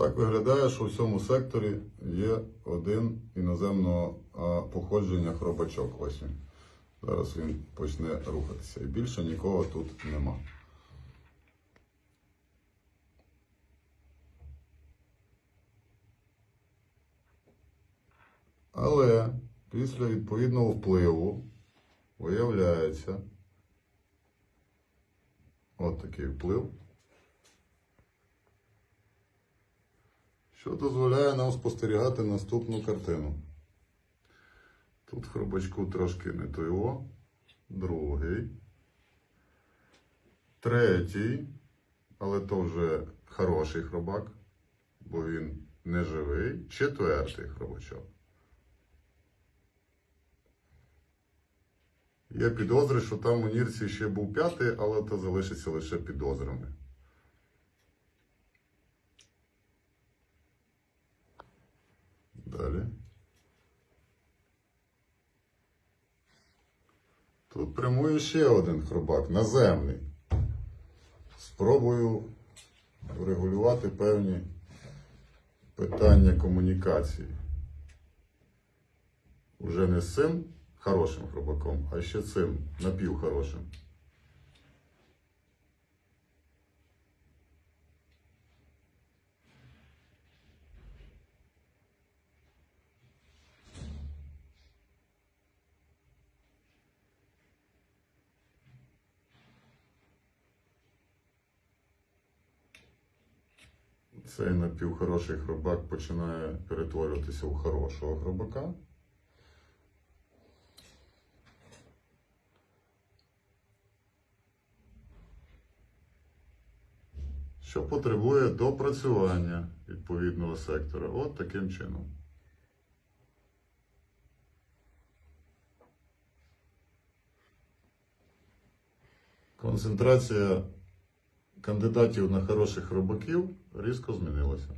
Так виглядає, що в цьому секторі є один іноземного походження хробачок. Ось він. Зараз він почне рухатися. І більше нікого тут нема. Але після відповідного впливу виявляється от такий вплив, що дозволяє нам спостерігати наступну картину. Тут в хробачку трошки не то його, другий, третій, але то вже хороший хробак, бо він не живий, четвертий хробачок. Є підозри, що там у Нірці ще був п'ятий, але то залишиться лише підозрами. Тут прямує ще один хробак, наземний. Спробую врегулювати певні питання комунікації. Уже не з цим хорошим хробаком, а ще цим напівхорошим. Цей напівхороший хробак починає перетворюватися у хорошого хробака. що потребує допрацювання відповідного сектора. От таким чином. Концентрація кандидатів на хороших робаків різко змінилася.